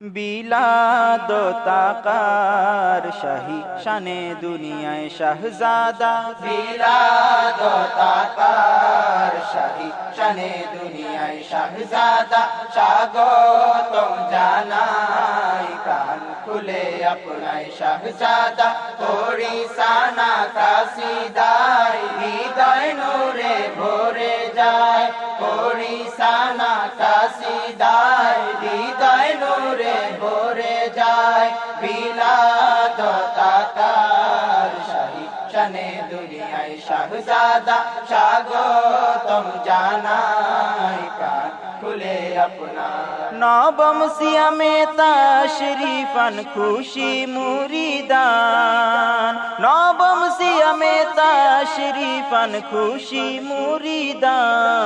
বিলাদতাকার শাহী শানে দুনিয়ায় শাহজাদা। বিলাদতাকার শাহী শানে দুনিয়ায় শাহজাদা। স্বাগতম জানাই, প্রাণ খুলে আপনায় শাহজাদা। করি সানা কাসিদাই হৃদয় নূরে ভরে যায়। করি সানা কাসিদাই হৃদয় যায় বিলাদতাকার শাহী শানে দুনিয়ায় শাহজাদা, স্বাগতম জানাই প্রাণ খুলে আপনার। নবম সিয়ামে তাশরিফান খুশি মুরিদান। নবম সিয়ামে তাশরিফান খুশি মুরিদান।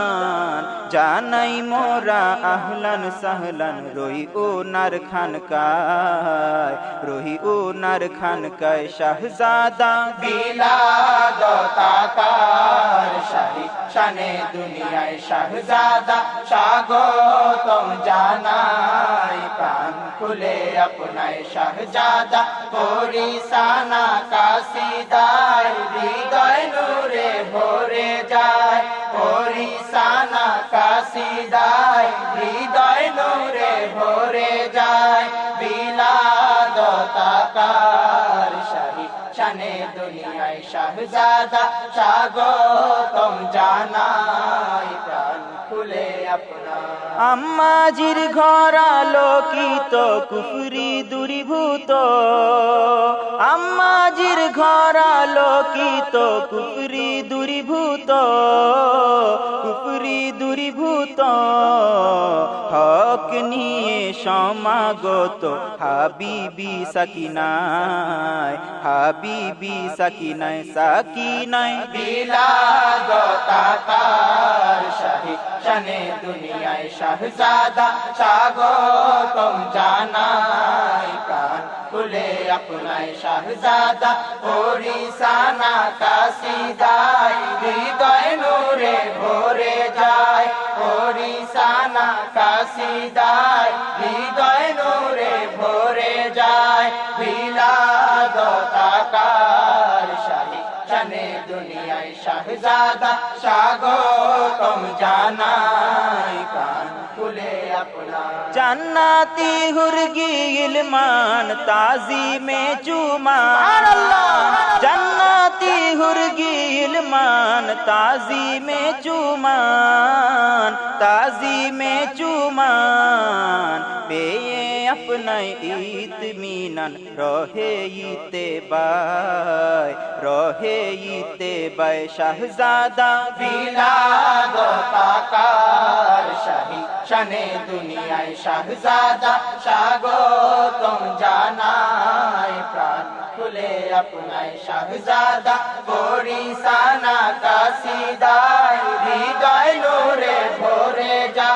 জানাই মোরা আহলান সাহলান, রই ও নার খান কায় রহি ও নার খান কায় শাহজাদা বিলাদতাকার শাহী, শানে দুনিয়ায় শাহজাদা স্বাগতম জানাই, প্রাণ খুলে আপনায় শাহজাদা করি সানা কাসিদায় হৃদয় নূরে যায় কাশিদায় হৃদয় নূরে ভরে যায়। বিলাদতাকার শাহী শানে দুনিয়ায় শাহজাদা স্বাগতম জানা আম্মাজির ঘর আলোকিত, কুফরি দূরীভূত। আম্মাজির ঘর আলোকিত, কুফরি দূরীভূত। কুফরি দূরীভূত, হক নিয়ে সমাগত, হাবিবি সাকিনায় হাবিবি সাকিনায় সাকিনায়। বিলাদতাকার শাহী, শানে দুনিয়ায় শাহজাদা, স্বাগতম জানাই। প্রাণ খুলে আপনায় শাহজাদা, ওরিসানা কাসিদাই হৃদয় নূরে ভরে যায়। ওরিসানা কাসিদাই হৃদয় নূরে ভরে যায়। বিলাদতাকার শাহী শানে দুনিয়ায় শাহজাদা, স্বাগতম জানাই। প্রাণ جناتی ہرگی علمان تازی میں چوما جناتی ہرگی علمان تازی میں چومان۔ تازی میں چومان۔ پہ আপনাই ইতমিনান রহে ইতে বাই রহে ইতে বাই শাহজাদা বিলাদতাকার শাহী শানে দুনিয়ায় শাহজাদা স্বাগতম জানাই প্রাণ খুলে আপনায় শাহজাদা করি সানা কাসিদাই হৃদয় নূরে ভরে করি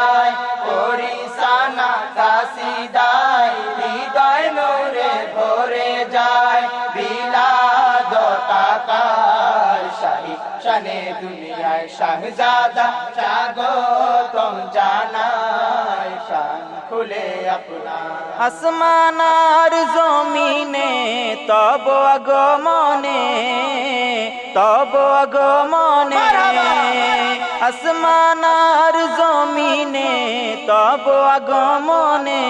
সানা কাসিদাই হৃদয় নূরে ভরে যায়। বিলাদতাকার শাহী শানে দুনিয়ায় শাহজাদা স্বাগতম জানাই। শান খুলে আপনার। আসমানার জমিনে তব আগমনে তব আগমনে। আসমানার জমিনে তব আগমনে,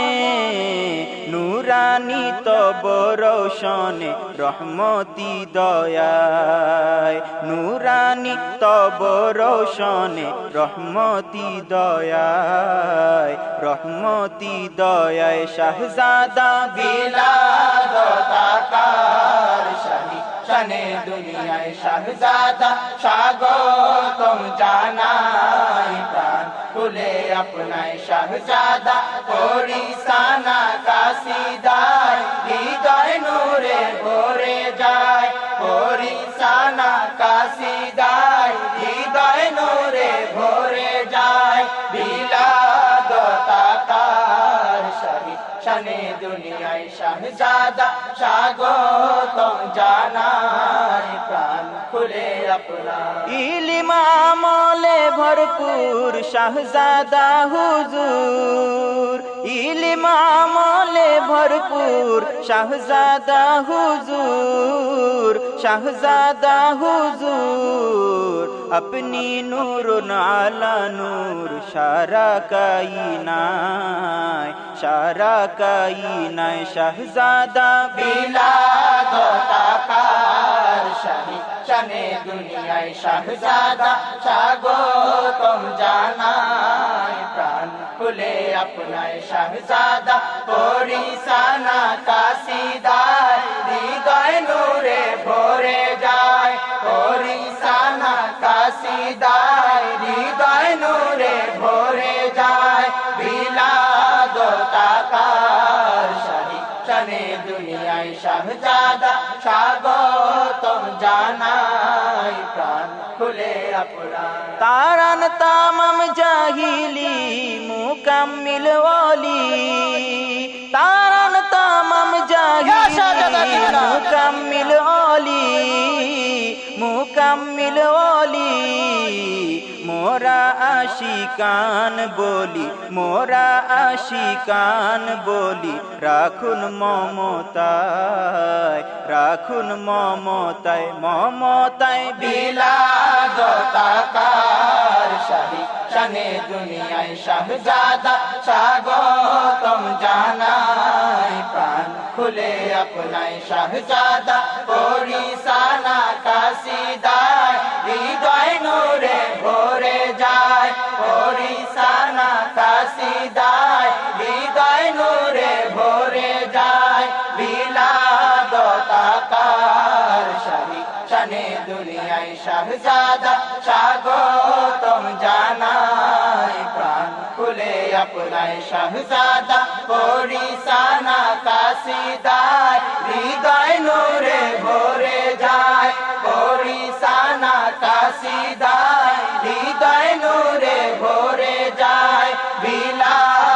নুরানি তব রৌশনে, রহমতি দয়ায়। নুরানি তব রৌশনে, রহমতি দয়ায়। রহমতি দয়ায় শাহজাদা বিলাদতাকার শাহী, শানে দুনিয়ায় শাহজাদা স্বাগতম খুলে আপনায় শাহজাদা করি সানা কাশিদায় হৃদয় নূরে ভরে যায় করি সানা কাসিদাই শাহী শানে দুনিয়ায় শাহজাদা স্বাগতম জানাই প্রাণ খুলে আপনার ইলিম আমলে ভরপুর শাহজাদা হুজুর ইলিম আমলে ভরপুর শাহজাদা হুজুর শাহজাদা হুজুর अपनी नूर आला नूर सारा সারা কাই নাই শাহজাদা বিলাদ তাকার শাহী। শানে দুনিয়ায় শাহজাদা, স্বাগতম জানায় প্রাণ। খুলে আপনায় শাহজাদা পরিসানা কাশিদার হৃদয় নূরে মর্যাদা স্বাগতম জানাই প্রাণ খুলে আপনার তারান তামাম জাহিলি মুকাম্মিল ওয়ালি তারান তামাম জাহিলি মুকাম্মিল ওয়ালি মুকাম্মিল ওয়ালি মোরা আশিকান বলি, মোরা আশিকান বলি, রাখুন মমতায় রাখুন মমতায় মমতায় বিলাগতাকার শাহী, শানে দুনিয়ায় শাহজাদা, স্বাগতম জানাই, প্রাণ খুলে আপনায় শাহজাদা ওড়িশা না কাশিদায়। হৃদয় নূরে ভরে যায় পরিসানা কাসিদায় হৃদয় নূরে ভরে যায়, বিলাদতাকার শাহী শানে দুনিয়ায় শাহজাদা, স্বাগতম জানা আপনায় শাহজাদা পরিসানা কাসিদায় হৃদয় নূরে ভরে যায়। পরিসানা কাসিদায় হৃদয় নূরে ভরে যায়। বিলাদতাকার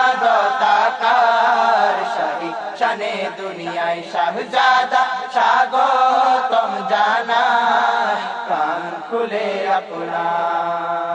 শাহী শানে দুনিয়ায় শাহজাদা, স্বাগতম জানাই। প্রাণ খুলে আপনার।